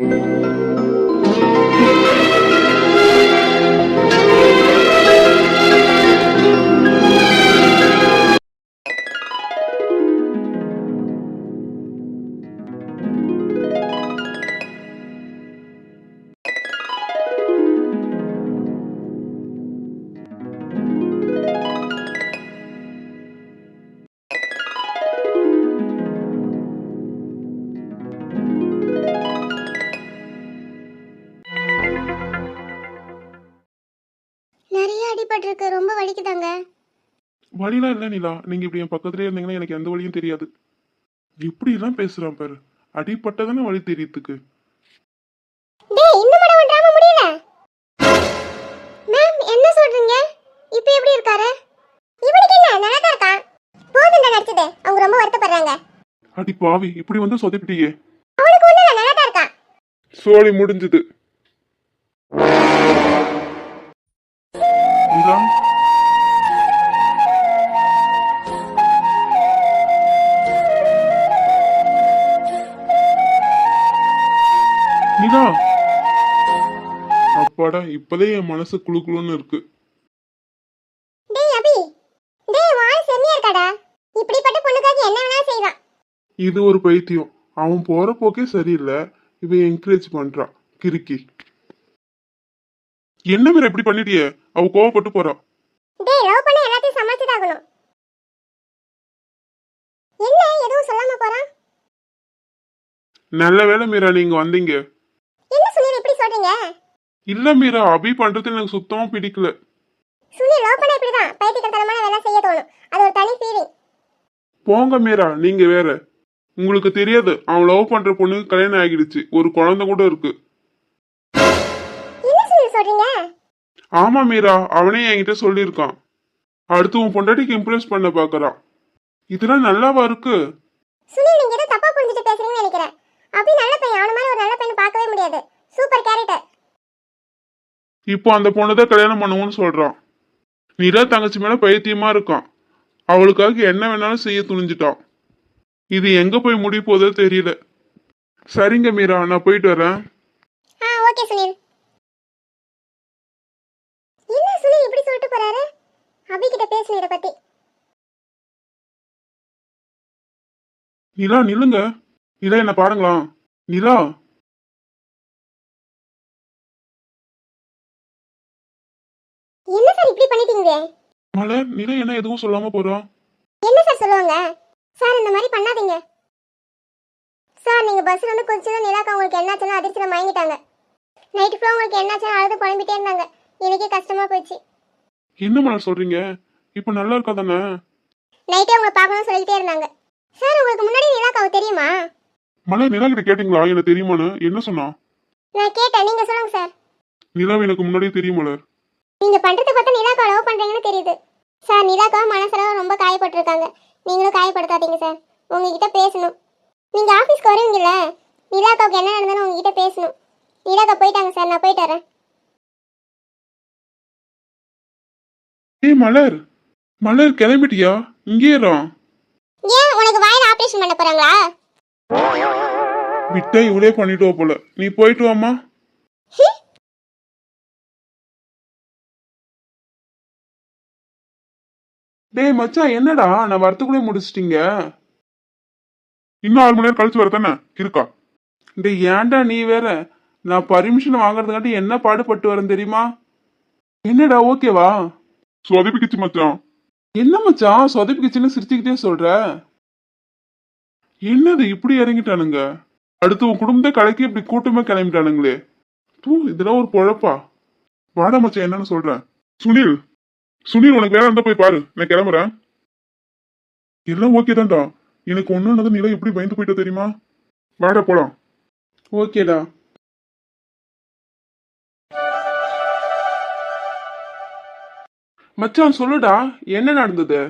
Música அடிபட்டிருக்கு ரொம்ப வலிக்குதாங்க? வழிலாம் இல்லை நிலா. நீங்க இப்படி என் பக்கத்துலயே இருந்தீங்கன்னா எனக்கு எந்த வழியும் தெரியாது. இப்படி எல்லாம் பேசுறான் பாரு. அடிப்பட்டதானே வழி தெரியறதுக்கு டேய் இன்னும் மட ஒன்றாம முடியல? மேம் என்ன சொல்றீங்க? இப்போ எப்படி இருக்காரு? இவனுக்கு என்ன? நல்லா தான் இருக்கான். போதுண்டா நடிச்சது. அவங்க ரொம்ப வருத்தப்படுறாங்க. அடி பாவி இப்படி வந்து சொதப்பிட்டியே. அவனுக்கு ஒண்ணு நல்லா தான் இருக்கான். சோழி முடிஞ்சது. நிலா அப்பாடா இப்பதே என் மனசு குளு குளுன்னு இருக்கு. டேய் அபி டேய் வாய் செம்மையா இருக்காடா? இப்படிப்பட்ட பொண்ணுக்காக என்ன வேணா செய்வான். இது ஒரு பைத்தியம். அவன் போற போக்கே சரியில்லை. இவன் என்கரேஜ் பண்றான் கிறுக்கி. என்ன மேல இப்படி பண்ணிட்டியே? அவ கோவப்பட்டு போறா. டேய் லவ் பண்ண எல்லாத்தையும் சமாளிச்சுதாகணும். என்ன எதுவும் சொல்லாம போறான்? நல்ல வேளை மீரா நீங்க வந்தீங்க. சொல்றீங்க இல்ல மீரா அபி பண்றது எனக்கு சுத்தமா பிடிக்கல. சுனில் லவ் பண்ண இப்படிதான். பைத்தியக்காரத்தனமான வேலை செய்ய தோணும். அது ஒரு தனி ஃபீலிங் போங்க மீரா நீங்க வேற. உங்களுக்கு தெரியாது அவன் லவ் பண்ற பொண்ணுக்கு கல்யாணம் ஆகிடுச்சு. ஒரு குழந்தை கூட இருக்கு. என்ன சுனில் சொல்றீங்க? ஆமா மீரா அவனே என்கிட்ட சொல்லியிருக்கான். அடுத்து உன் பொண்டாட்டிக்கு இம்ப்ரெஸ் பண்ண பாக்குறான். இதெல்லாம் நல்லாவா இருக்கு? சுனில் நீங்க ஏதோ தப்பா புரிஞ்சுட்டு பேசுறீங்கன்னு நினைக்கிறேன். அப்படி நல்ல பையன் அவன மாதிரி ஒரு நல்ல பையன் பார்க்கவே முடியாது. Super character. இப்போ அந்த பொண்ணு தான் கல்யாணம் பண்ணுவோன்னு சொல்றான். நிலா தங்கச்சி மேல பைத்தியமா இருக்கான். அவளுக்காக என்ன வேணாலும் செய்ய துணிஞ்சிட்டான். இது எங்க போய் முடிய போதோ தெரியல. சரிங்க மீரா நான் போயிட்டு வரேன். ஆ ஓகே சுனில். என்ன சுனில் இப்படி சொல்லிட்டு போறாரு? அபி கிட்ட பேசுன இதை பத்தி. நிலா நில்லுங்க. நிலா என்ன பாருங்களா நிலா. இப்படி பண்ணிட்டீங்க? மலர் நிலா என்ன எதுவும் சொல்லாம போறான் என்ன சார் சொல்லுவாங்க? சார் இந்த மாதிரி பண்ணாதீங்க. சார் நீங்க பஸ்ல வந்து குதிச்சதும் நிலாக்கா உங்களுக்கு என்னாச்சுன்னு அதிர்ச்சியில மயங்கிட்டாங்க. நைட்டு ஃபுல்லாக உங்களுக்கு என்னாச்சுன்னு அழுது புலம்பிட்டே இருந்தாங்க. எனக்கே கஷ்டமா போச்சு. என்ன மலர் சொல்றீங்க? இப்போ நல்லா இருக்கா தானே? நைட்டே உங்களை பார்க்கணும்னு சொல்லிக்கிட்டே இருந்தாங்க. சார் உங்களுக்கு முன்னாடி நிலாக்காவை தெரியுமா? மலர் நிலா கிட்ட கேட்டீங்களா? எனக்கு தெரியுமான்னு? என்ன சொன்னா? நான் கேட்டேன். நீங்க சொல்லுங்க சார் நிலா எனக்கு முன்னாடியே தெரியும் மலர் நீங்க பண்றதை பார்த்தா நிலாக்கா லவ் பண்றீங்கன்னு தெரியுது. சார் நிலாக்கா மனசளவு ரொம்ப காயப்பட்டிருக்காங்க. நீங்களும் காயப்படுத்தாதீங்க சார். உங்ககிட்ட பேசணும். நீங்க ஆபீஸ்க்கு வருவீங்கல்ல நிலாக்காவுக்கு என்ன நடந்ததுன்னு உங்ககிட்ட பேசணும். நிலாக்கா போயிட்டாங்க சார் நான் போயிட்டு வரேன். ஏய் மலர். மலர் கிளம்பிட்டியா? இங்கே ஏன் உனக்கு வாயில ஆபரேஷன் பண்ண போறாங்களா? விட்டா இவளே பண்ணிட்டு போல. நீ போயிட்டு வாமா டேய் மச்சான் என்னடா? நான் வரத்துக்குள்ளே முடிச்சிட்டீங்க. இன்னும் ஆறு மணி நேரம் கழிச்சு வரதானே இருக்கா? டேய் ஏன்டா நீ வேற? நான் பர்மிஷன் வாங்குறதுக்காட்டி என்ன பாடுபட்டு வரேன் தெரியுமா? என்னடா ஓகேவா? சொதப்பிக்கிச்சு மச்சான். என்ன மச்சான்? சொதப்பிக்கிச்சுன்னு சிரிச்சுக்கிட்டே சொல்ற? என்னது இப்படி இறங்கிட்டானுங்க? அடுத்து உன் குடும்பத்தை கலக்கி இப்படி கூட்டமா கிளம்பிட்டானுங்களே. தூ இதெல்லாம் ஒரு பொழப்பா. வாடா மச்சான் என்னன்னு சொல்றேன். சுனில் சுனில் உனக்கு வேலை இருந்தா போய் பாரு. நான் கிளம்புறேன். எல்லாம் ஓகே தான்டா. எனக்கு ஒண்ணுனது நிலை எப்படி பயந்து போயிட்ட தெரியுமா? வாடா போலாம். ஓகேடா மச்சான் சொல்லுடா. என்ன நடந்தது?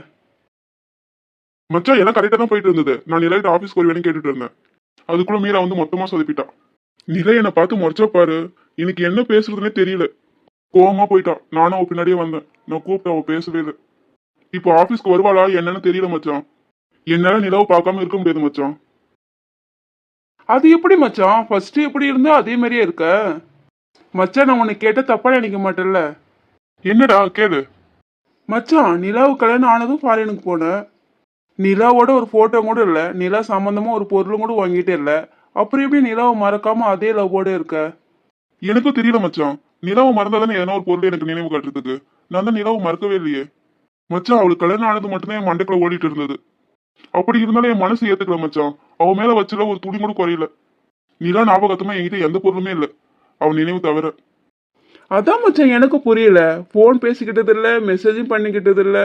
மச்சான் எல்லாம் கரெக்டா தான் போயிட்டு இருந்தது. நான் நிலையிட்ட ஆபீஸ்க்கு வருவேன்னு கேட்டுட்டு இருந்தேன். அதுக்குள்ள மீரா வந்து மொத்தமா சொதப்பிட்டா. நிலை என்னை பார்த்து முறைச்சா பாரு. எனக்கு என்ன பேசுறதுனே தெரியல. கோவமா போயிட்டா. நானும் அவ பின்னாடியே வந்தேன். நான் கூப்பிட்டு அவ பேசவே இல்லை. இப்போ ஆபீஸ்க்கு வருவாளா என்னன்னு தெரியல மச்சான். என்னால நிலவு பார்க்காம இருக்க முடியாது மச்சான். அது எப்படி மச்சான்? ஃபர்ஸ்ட் எப்படி இருந்தோ அதே மாதிரியே இருக்க. மச்சான் நான் உன்னை கேட்ட தப்பா நினைக்க மாட்டேன்ல. என்னடா கேளு. மச்சான் நிலாவு கல்யாணம் ஆனதும் ஃபாரினுக்கு போனேன். நிலாவோட ஒரு போட்டோ கூட இல்லை. நிலா சம்பந்தமா ஒரு பொருளும் கூட வாங்கிட்டே இல்லை. அப்புறம் எப்படி நிலாவை மறக்காம அதே லவ்வோட இருக்க? எனக்கும் தெரியல மச்சான். நிலவு மறந்தாதானே எதனா ஒரு பொருள் எனக்கு நினைவு காட்டுறதுக்கு. நான் தான் நிலாவை மறக்கவே இல்லையே. மச்சான் அவளுக்கு கல்யாணம் ஆனது மட்டும்தான் என் மண்டைக்குள்ள ஓடிட்டு இருந்தது. அப்படி இருந்தாலும் என் மனசு ஏத்துக்கல மச்சான். அவ மேல வச்சுல ஒரு துணி கூட குறையல. நிலா ஞாபகத்தமா என்கிட்ட எந்த பொருளுமே இல்ல. அவன் நினைவு தவிர அதான் மச்சான் எனக்கு புரியல. ஃபோன் பேசிக்கிட்டது இல்லை மெசேஜும் பண்ணிக்கிட்டது இல்லை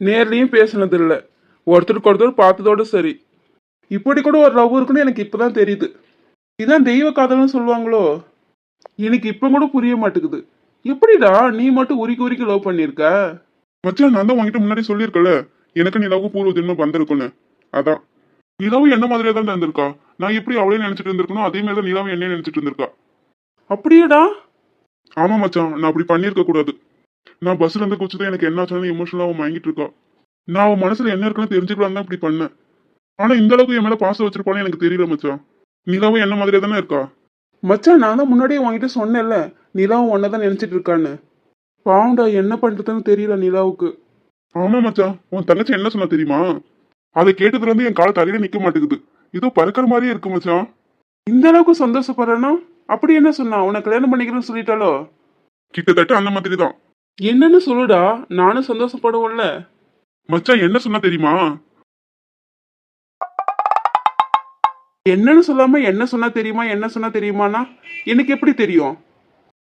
நேர்லையும் பேசினது இல்லை. ஒருத்தருக்கு ஒருத்தர் பார்த்ததோட சரி. இப்படி கூட ஒரு லவ் இருக்குன்னு எனக்கு இப்பதான் தெரியுது. இதான் தெய்வ காதல்னு சொல்லுவாங்களோ? எனக்கு இப்போ கூட புரிய மாட்டேங்குது. எப்படிடா நீ மட்டும் உரிக்கி உரிக்கி லவ் பண்ணியிருக்க மச்சான் நான் தான் உங்ககிட்ட முன்னாடி சொல்லியிருக்கல. எனக்கு நிலாவுக்கும் பூர்வ ஜென்மம் வந்திருக்குன்னு. அதான். நிலாவும் என்ன மாதிரியே தான் இருந்திருக்கா நான் எப்படி அவளையும் நினைச்சிட்டு இருந்திருக்கணும் அதே மாதிரி தான் நிலாவும் என்னையும் நினைச்சிட்டு இருந்திருக்கா. அப்படியேடா? ஆமா மச்சான் நான் அப்படி பண்ணியிருக்க கூடாது. நான் பஸ்ல இருந்து குச்சிதான் எனக்கு என்ன ஆச்சுன்னு எமோஷனலா அவன் வாங்கிட்டு இருக்கா. நான் அவன் மனசுல என்ன இருக்குன்னு தெரிஞ்சுக்கலாம் தான் இப்படி பண்ணேன். ஆனா இந்த அளவுக்கு என் மேல பாசம் வச்சிருப்பான்னு எனக்கு தெரியல மச்சான். நிலாவும் என்ன மாதிரியே தானே இருக்கா? மச்சான் நான் தான் முன்னாடியே உன்கிட்ட சொன்னேன்ல நிலாவும் ஒன்றை தான் நினச்சிட்டு இருக்கான்னு. பாவண்டா என்ன பண்ணுறதுன்னு தெரியல நிலாவுக்கு. ஆமா மச்சான் உன் தங்கச்சி என்ன சொன்னா தெரியுமா? அதை கேட்டதுல இருந்து என் கால தலையில நிக்க மாட்டேங்குது. ஏதோ பறக்கிற மாதிரியே இருக்கு மச்சான். இந்த அளவுக்கு சந்தோஷப்படுறேன்னா அப்படி என்ன சொன்னா? உன்னை கல்யாணம் பண்ணிக்கிறேன்னு சொல்லிட்டாலோ கிட்டத்தட்ட அந்த மாதிரி தான். என்னன்னு சொல்லுடா நானும் சந்தோஷப்படுவோம்ல. மச்சான் என்ன சொன்னா தெரியுமா? என்னன்னு சொல்லாம என்ன சொன்னா தெரியுமா என்ன சொன்னா தெரியுமானா எனக்கு எப்படி தெரியும்?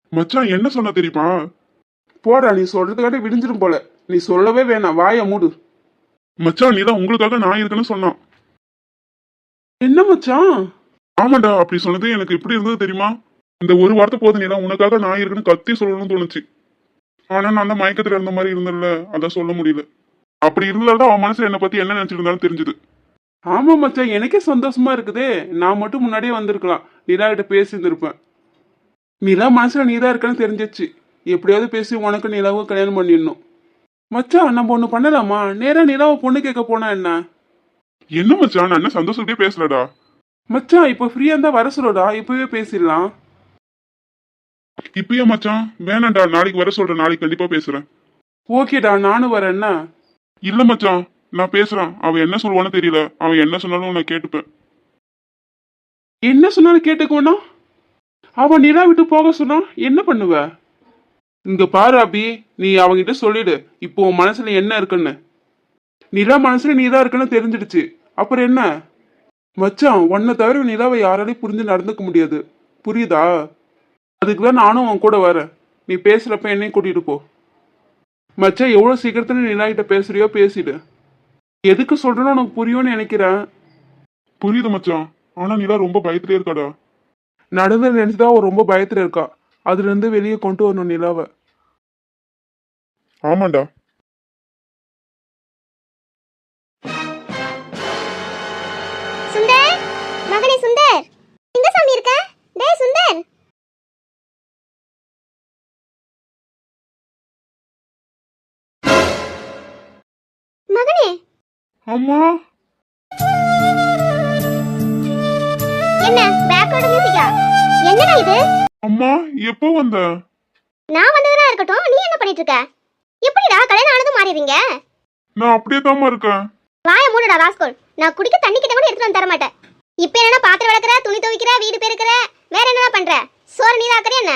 மச்சான் என்ன சொன்னா தெரியுமா? போடா நீ சொல்றதுக்காட்டி விடிஞ்சிடும் போல. நீ சொல்லவே வேணாம் வாயை மூடு. மச்சான் நீதான் உங்களுக்காக நான் இருக்கேன்னு சொன்னான். என்ன மச்சான்? ஆமாண்டா அப்படி சொன்னது எனக்கு எப்படி இருந்தது தெரியுமா? இந்த ஒரு வார்த்தை போதும் நீதான் உனக்காக நான் இருக்கேன்னு கத்தி சொல்லணும்னு தோணுச்சு. ஆனா நான் அந்த மயக்கத்துல இருந்த மாதிரி இருந்தேன்ல அதான் சொல்ல முடியல. அப்படி இருந்தால்தான் அவன் மனசுல என்னை பத்தி என்ன நினைச்சிருந்தாலும் தெரிஞ்சது. ஆமா மச்சான் எனக்கே சந்தோஷமா இருக்குதே. நான் மட்டும் முன்னாடியே வந்திருக்கலாம். நிலா கிட்ட பேசியிருந்திருப்பேன். நிலா மனசுல நீதான் இருக்கன்னு தெரிஞ்சிச்சு. எப்படியாவது பேசி உனக்கு நிலாவை கல்யாணம் பண்ணிடணும். மச்சான் நம்ம ஒண்ணு பண்ணலாமா? நேரா நிலாவை பொண்ணு கேட்க போனா என்ன? என்ன மச்சான் நான் என்ன சந்தோஷத்தே பேசலடா மச்சான் இப்போ ஃப்ரீயா இருந்தா வர சொல்லுடா. இப்பவே பேசிடலாம். இப்பயே மச்சான் வேணாம்டா. நாளைக்கு வர சொல்றேன். நாளைக்கு கண்டிப்பா பேசுறேன். ஓகேடா நானும் வரேன். என்ன? இல்ல மச்சான் நான் பேசுறேன். அவன் என்ன சொல்லுவான்னு தெரியல. அவன் என்ன சொன்னாலும் நான் கேட்டுப்பேன். என்ன சொன்னாலும் கேட்டுக்கோனா அவன் நிலா விட்டு போக சொன்னா என்ன பண்ணுவ? இங்க பாரு அபி நீ அவங்கிட்ட சொல்லிடு. இப்போ உன் மனசுல என்ன இருக்குன்னு. நிலா மனசுல நீ தான் இருக்குன்னு தெரிஞ்சிடுச்சு. அப்புறம் என்ன? மச்சான் உன்னை தவிர நிலாவை யாராலையும் புரிஞ்சு நடந்துக்க முடியாது. புரியுதா? அதுக்கு தான் நானும் உன் கூட வரேன். நீ பேசுறப்ப என்னையும் கூட்டிட்டு போ. மச்சான் எவ்வளோ சீக்கிரத்துல நிலா கிட்ட பேசுறியோ பேசிடு. எதுக்கு சொல்றேன்னு உனக்கு புரியும்னு நினைக்கிறேன். புரியுது மச்சான். ஆனா நீலாம் ரொம்ப பயத்திலே இருக்காடா. நடந்து நினைச்சுதான் அவ ரொம்ப பயத்துல இருக்கா. அதுல இருந்து வெளியே கொண்டு வரணும் நிலாவை. ஆமாண்டா. சுந்தர்? மகனே சுந்தர். எங்க சாமி இருக்க? டேய் சுந்தர். மகனே அம்மா. என்ன பேக்கோட மியூசிக்கா என்னடா இது? அம்மா எப்போ வந்த? நான் வந்ததா இருக்கட்டும் நீ என்ன பண்ணிட்டு இருக்க எப்படிடா கல்யாணம் ஆனதும் மாறிடுறீங்க? நான் அப்படியே தாம்மா இருக்கேன். வாய மூடுடா ராஸ்கோல். நான் குடிக்க தண்ணி கிட்ட கூட எடுத்துட்டு வந்து தர மாட்டேன். இப்போ என்னன்னா பாத்திரம் விளக்குற துணி துவைக்கிற வீடு பெருக்கிற வேற என்னடா பண்ற? சோறு நீ தாக்குற என்ன?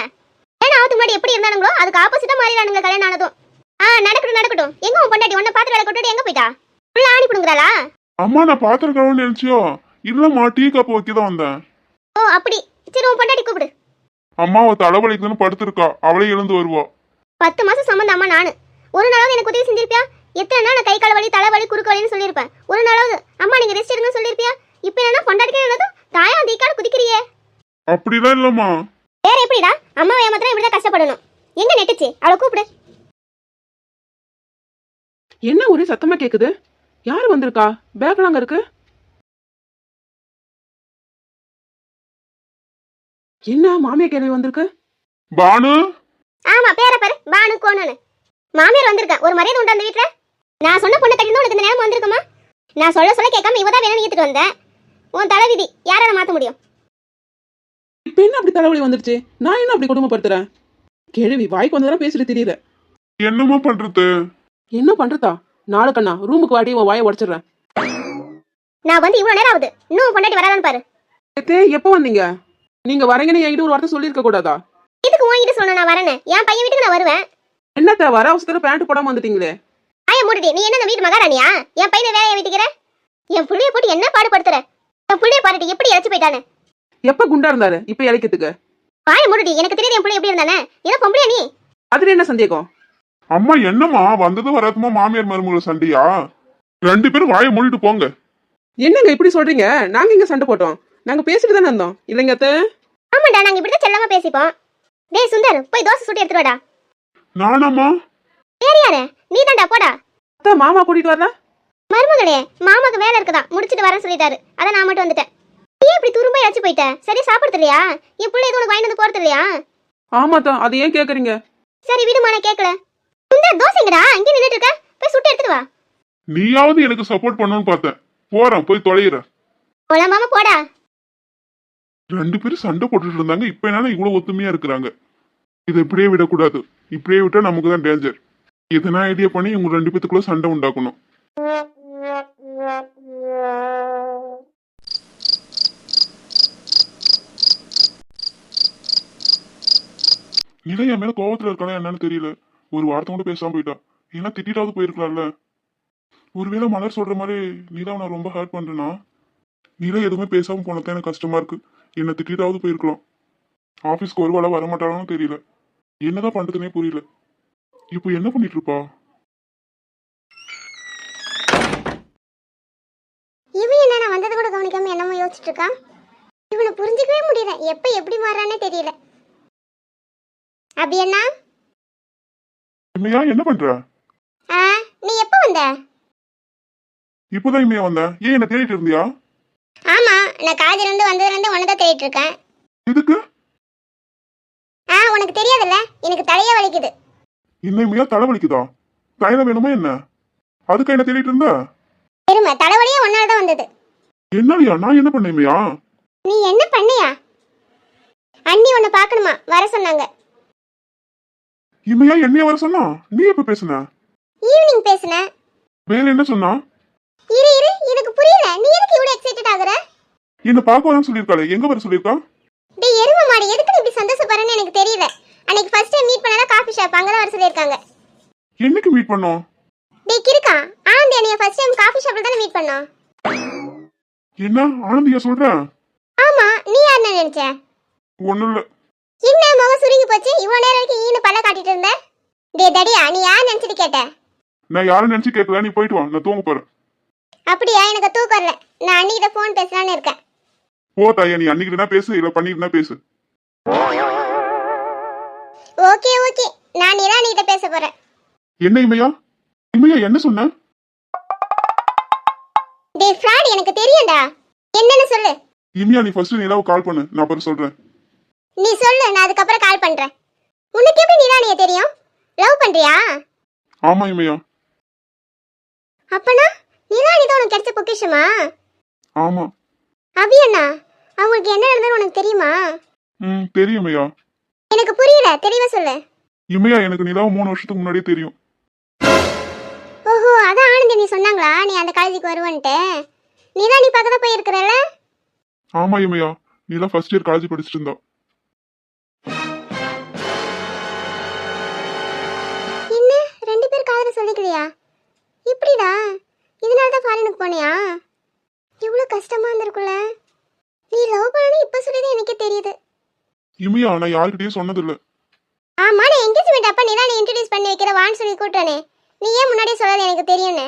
கல்யாணம் ஆகுது முன்னாடி எப்படி இருந்தானுங்களோ அதுக்கு ஆப்போசிட்டா மாறிடானுங்க கல்யாணம் ஆனதும். ஆ நடக்கட்டும் நடக்கட்டும். எங்க உன் பொண்டாட்டி உன்னை பாத்திரம் விளக்க விட்டுட்டு எங்க போயிட்டா? உள்ள ஆணி பிடுங்குறாளா? அம்மா நான் பாத்திரம் கழுவுன்னு நினைச்சியோ இல்லம்மா டீ கப் வைக்க தான் வந்தேன். ஓ அப்படி. சரி உன் பொண்டாட்டி கூப்பிடு. அம்மா அவ தலைவலிக்குதுன்னு படுத்திருக்கா. அவளே எழுந்து வருவா. பத்து மாசம் சம்மந்தம் அம்மா நானு. ஒரு நாளாவது எனக்கு உதவி செஞ்சிருப்பியா? எத்தனை நாள் நான் கை கால் வலி தலை வலி குறுக்கு வலின்னு சொல்லியிருப்பேன். ஒரு நாளாவது அம்மா நீங்க ரெஸ்ட் எடுங்கன்னு சொல்லியிருப்பியா? இப்போ என்ன பொண்டாட்டிக்கே என்னதும் தாயா தீக்காடு குதிக்கிறியே. அப்படிலாம் இல்லம்மா. வேற எப்படிடா? அம்மாவை ஏமாத்திரம் இப்படிதான் கஷ்டப்படணும். எங்க நெட்டுச்சு? அவளை கூப்பிடு. என்ன ஒரே சத்தமா கேக்குது. யார் வந்திருக்கா? பேக்லாம் அங்க இருக்கு? என்ன மாமியா கேள்வி வந்திருக்கு? பானு? ஆமா பேர பாரு பானு கோனனு மாமியார் வந்திருக்கேன் ஒரு மரியாதை உண்டு அந்த வீட்ல? நான் சொன்ன பொண்ணு கட்டி உனக்கு இந்த நேரம் வந்திருக்குமா? நான் சொல்ல சொல்ல கேட்காம இவ தான் வேணும்னு ஈத்துட்டு வந்தேன் உன் தலைவிதி யாரால மாத்த முடியும்? இப்ப என்ன அப்படி தலைவலி வந்துருச்சு? நான் என்ன அப்படி குடும்பப்படுத்துறேன் கேள்வி வாய்க்கு வந்ததெல்லாம் பேசிட்டு தெரியல. என்னம்மா பண்றது? என்ன பண்றதா? நாளைக்கண்ணா ரூமுக்கு வாடி உன் வாயை உடச்சிடுறேன். நான் வந்து இவ்வளவு நேரம் ஆகுது. இன்னும் பொண்டாட்டி வராதான்னு பாரு. நேத்தே எப்போ வந்தீங்க? நீங்க வரீங்கன்னு என்கிட்ட ஒரு வார்த்தை சொல்லியிருக்க கூடாதா? இதுக்கு உன்கிட்ட சொன்ன நான் வரேன்னு? என் பையன் வீட்டுக்கு நான் வருவேன். என்னத்த வர அவசரத்துல பேண்ட் போடாம வந்துட்டீங்களே? ஆய மூடிடி. நீ என்ன வீட்டு மகாராணியா? என் பையனை வேலையை விட்டுக்கிற? என் புள்ளைய போட்டு என்ன பாடுபடுத்துற? என் புள்ளைய பாருடி எப்படி இழைச்சு போயிட்டானு எப்ப குண்டா இருந்தாரு? இப்ப இழைக்கிறதுக்கு? வாய மூடுடி. எனக்கு தெரியுது என் புள்ள எப்படி இருந்தானே? ஏதோ பொம்பளையா நீ? அதுல என்ன சந்தேகம்? அம்மா என்னம்மா? வந்ததும் வராதுமா மாமியார் மருமகளை சண்டையா? ரெண்டு பேரும் வாயை மூடிட்டு போங்க. என்னங்க இப்படி சொல்றீங்க? நாங்க இங்க சண்டை போட்டோம். நாங்க பேசிட்டு தானே இருந்தோம். இல்லைங்க அத்தை? ஆமாடா நாங்க இப்படிதான் செல்லமா பேசிப்போம். டேய் சுந்தர் போய் தோசை சுட்டு எடுத்துட்டு வாடா. நானாம்மா? வேற யாரு? நீ தான்டா போடா. அத்தை மாமா கூட்டிட்டு வரல மருமகளே மாமாக்கு வேலை இருக்குதா முடிச்சிட்டு வரேன்னு சொல்லிட்டாரு. அதான் நான் மட்டும் வந்துட்டேன். நீ இப்படி துரும்ப இழைச்சு போயிட்ட? சரி சாப்பிடுறது இல்லையா என் புள்ள எதுவும் உனக்கு வாங்கிட்டு வந்து போறது இல்லையா ஆமாத்தா அது ஏன் கேக்குறீங்க? சரி விடுமா நான் கேட்கல சுந்தர் தோசைங்கடா இங்கே நின்றுட்டு இருக்க. போய் சுட்டு எடுத்துட்டு வா. நீயாவது எனக்கு சப்போர்ட் பண்ணணும்னு பார்த்தேன். போறேன் போய் தொலைகிறேன் போலாம் மாமா போடா. ரெண்டு பேரும் சண்டை போட்டுட்டு இருந்தாங்க. இப்ப என்னன்னா இவ்வளவு ஒத்துமையா இருக்கிறாங்க. இதை இப்படியே விடக்கூடாது. இப்படியே விட்டா நமக்கு தான் டேஞ்சர் எதனா ஐடியா பண்ணி இவங்க ரெண்டு பேத்துக்குள்ள சண்டை உண்டாக்கணும். நிலை என் மேல கோவத்துல இருக்கானா என்னன்னு தெரியல. ஒரு வார்த்தை கூட பேசாம போயிட்டா. ஏன்னா திட்டிட்டாவது போயிருக்கலாம்ல. ஒருவேளை மலர் சொல்ற மாதிரி நீலா நான் ரொம்ப ஹர்ட் பண்றேனா? நீலா எதுவுமே பேசாம போனதான் எனக்கு கஷ்டமா இருக்கு. என்ன திட்டாவது போயிருக்கலாம். ஆபீஸ்க்கு ஒரு வேளை வரமாட்டாலும் தெரியல. என்னதான் பண்றதுனே புரியல. இப்போ என்ன பண்ணிட்டு இருப்பா இவன் என்ன நான் வந்தது கூட கவனிக்காம என்னமோ யோசிச்சுட்டு இருக்கான் இவனை புரிஞ்சுக்கவே முடியல. எப்ப எப்படி மாறானே தெரியல. அப்படி என்ன இமையா என்ன பண்ற? ஆ நீ எப்ப வந்த? இப்போதான் இமையா வந்த. ஏன் என்ன தேடிட்டு இருந்தியா? ஆமா நான் காலேஜ்ல இருந்து வந்ததுல இருந்து உன்னை தான் தேடிட்டு இருக்கேன். இதுக்கு ஆ உனக்கு தெரியாதுல்ல? எனக்கு தலையே வலிக்குது. இன்னும் இமையா தலைவலிக்குதா தைலம் வேணுமா என்ன? அதுக்கு என்ன தேடிட்டு இருந்த? பெருமை தலைவலியே உன்னால தான் வந்தது. என்னடியா நான் என்ன பண்ணேன் இமையா நீ என்ன பண்ணியா? அண்ணி உன்னை பார்க்கணுமா? வர சொன்னாங்க. இமையா என்னைய வர சொன்னா? நீ எப்ப பேசுன? ஈவினிங் பேசுனேன் வேற என்ன சொன்னா? இரு இரு எனக்கு புரியல. நீ எதுக்கு இவ்வளவு எக்ஸைட்டட் ஆகுற? என்ன பார்க்க வரேன்னு சொல்லியிருக்காளே. எங்க வர சொல்லியிருக்கா? டேய் எரும மாடு எதுக்கு இப்படி சந்தோஷப்படுறேன்னு எனக்கு தெரியல. அன்னைக்கு ஃபர்ஸ்ட் டைம் மீட் பண்ணதா காஃபி ஷாப் அங்க தான் வர சொல்லியிருக்காங்க. என்னைக்கு மீட் பண்ணோம்? டேய் கிறுக்கா ஆனந்தி அண்ணிய ஃபர்ஸ்ட் டைம் காஃபி ஷாப்ல தானே மீட் பண்ணோம். என்ன? ஆனந்தியா சொல்றேன் ஆமா நீ யாருன்னு நினைச்ச? இல்ல. என்ன முகம் சுருங்கி போச்சு. இவ்வளவு நேரம் வரைக்கும் ஈனு பல்ல காட்டிட்டு இருந்த? டேய் தடியா நீ யார் நினைச்சிட்டு கேட்ட? நான் யாரும் நினைச்சு கேட்கல நீ போயிட்டு வா. நான் தூங்க போறேன். அப்படியா? எனக்கு தூக்கம் வரல. நான் அன்னிக்கிட்ட ஃபோன் பேசலான்னு இருக்கேன். போ தாயா நீ அன்னைக்கு பேசு இல்ல பண்ணிட்டு பேசு. Okay okay. நான் நிலா கிட்ட பேச போறேன். என்ன இமையா? இமையா என்ன சொன்ன? டேய் ஃப்ராட் எனக்கு தெரியும்டா. என்னன்னு சொல்லு. இமையா நீ ஃபர்ஸ்ட் நிலாவை கால் பண்ணு. நான் அப்புறம் சொல்றேன். நீ சொல்லு நான் அதுக்கப்புறம் கால் பண்றேன். உனக்கு எப்படி நிலானிய தெரியும்? லவ் பண்றியா? ஆமா இமையா. அப்பனா நிலானி தான் உனக்கு கிடைச்ச பொக்கிஷமா? ஆமா. அபி அண்ணா அவங்களுக்கு என்ன நடந்தது உனக்கு தெரியுமா? ம் தெரியும் இமையா. எனக்கு புரியல தெளிவா சொல்லு. இமையா எனக்கு நிலாவை மூணு வருஷத்துக்கு முன்னாடியே தெரியும். ஓஹோ அதான் ஆனந்தி நீ சொன்னாங்களா? நீ அந்த காலேஜுக்கு வருவன்ட்டு. நிலா நீ பார்க்க தான் போயிருக்கிறல்ல? ஆமா இமையா. நிலா ஃபர்ஸ்ட் இயர் காலேஜ் படிச்சுட்டு இருந்தா. போனியா? இவ்வளோ கஷ்டமா இருந்திருக்குல்ல நீ லவ் பண்ணனு இப்போ சொல்லிதான் எனக்கே தெரியுது. இமையா நான் யாருக்கிட்டயும் சொன்னதில்ல. ஆமா நான் என்கேஜ்மெண்ட் அப்ப நீ தான் இன்ட்ரடியூஸ் பண்ணி வைக்கிற வான்னு சொல்லி கூப்பிட்டானே. நீ ஏன் முன்னாடியே சொல்லாத எனக்கு தெரியும்னு?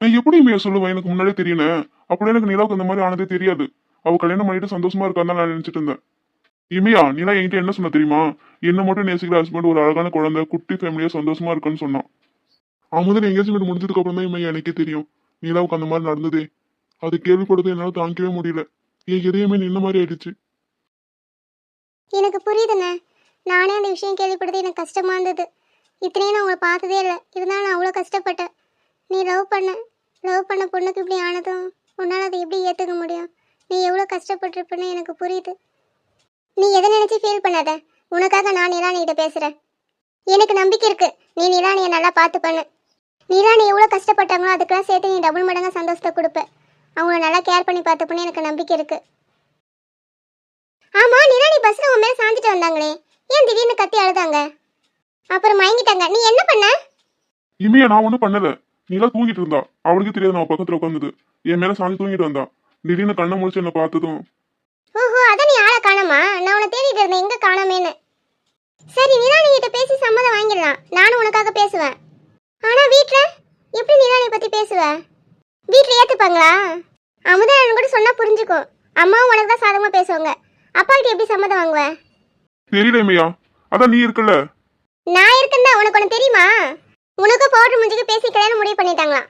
நான் எப்படி இமையா சொல்லுவேன் எனக்கு முன்னாடியே தெரியுனே அப்படி எனக்கு நிலாவுக்கு இந்த மாதிரி ஆனதே தெரியாது. அவ கல்யாணம் பண்ணிட்டு சந்தோஷமா இருக்கான்னு நான் நினைச்சிட்டு இருந்தேன். இமையா நிலா என்கிட்ட என்ன சொன்ன தெரியுமா? என்ன மட்டும் நேசிக்கிற ஹஸ்பண்ட் ஒரு அழகான குழந்தை குட்டி ஃபேமிலியா சந்தோஷமா இருக்குன்னு சொன்னான். அமுதன் எங்கேஜ்மெண்ட் முடிஞ்சதுக்கு அப்புறம் தான் இமையா எனக்கே தெரியும். நீலாவுக்கு அந்த மாதிரி நடந்ததே. அது கேள்விப்படுறது என்னால தாங்கிக்கவே முடியல. என் இதயமே நின்ன மாதிரி ஆயிடுச்சு. எனக்கு புரியுதுண்ணே. நானே அந்த விஷயம் கேள்விப்படுறது எனக்கு கஷ்டமா இருந்தது. இத்தனையும் நான் உங்களை பார்த்ததே இல்லை. இருந்தாலும் நான் அவ்வளோ கஷ்டப்பட்டேன். நீ லவ் பண்ண லவ் பண்ண பொண்ணுக்கு இப்படி ஆனதும் உன்னால் அதை எப்படி ஏற்றுக்க முடியும்? நீ எவ்வளோ கஷ்டப்பட்டிருப்பன்னு எனக்கு புரியுது. நீ எதை நினச்சி ஃபீல் பண்ணாத? உனக்காக நான் நிலானி கிட்ட பேசுகிறேன் எனக்கு நம்பிக்கை இருக்கு. நீ நிலானியை நல்லா பார்த்து பண்ணு நிலானி எவ்வளோ கஷ்டப்பட்டாங்களோ அதுக்கெல்லாம் சேர்த்து நீ டபுள் மடங்கா சந்தோஷத்தை கொடுப்ப. அவங்கள நல்லா கேர் பண்ணி பார்த்துப்பன்னு எனக்கு நம்பிக்கை இருக்கு. ஆமா நிலானி பஸ்ல உன் மேல சாஞ்சிட்டு வந்தாங்களே. ஏன் திடீர்னு கத்தி அழுதாங்க? அப்புறம் மயங்கிட்டாங்க. நீ என்ன பண்ண? இமையா நான் ஒன்றும் பண்ணல. நீலா தூங்கிட்டு இருந்தா. அவளுக்கு தெரியாது நான் பக்கத்துல உட்காந்துது என் மேல சாஞ்சி தூங்கிட்டு வந்தா. திடீர்னு கண்ணை முடிச்சு என்ன பார்த்ததும் ஓஹோ அதான் நீ ஆளை காணோமா? நான் உன்னை தேடிட்டு இருந்தேன். எங்க காணோமேன்னு. சரி நிலானி கிட்ட பேசி சம்மதம் வாங்கிடலாம். நானும் உனக்காக பேசுவேன். ஆனா வீட்ல எப்படி நிலானி பத்தி பேசுவ? வீட்ல ஏத்துப்பாங்களா? அமுதன் கூட சொன்னா புரிஞ்சுக்கும் அம்மாவும் உனக்கு தான் சாதகமா பேசுவாங்க. அப்பாவுக்கு எப்படி சம்மதம் வாங்குவ? தெரியல இமையா. அதான் நீ இருக்கல்ல. நான் இருக்கேன் உனக்கு ஒன்று தெரியுமா? உனக்கும் பவுடர் முடிஞ்சுக்கு பேசி கல்யாணம் முடிவு பண்ணிட்டாங்களாம்.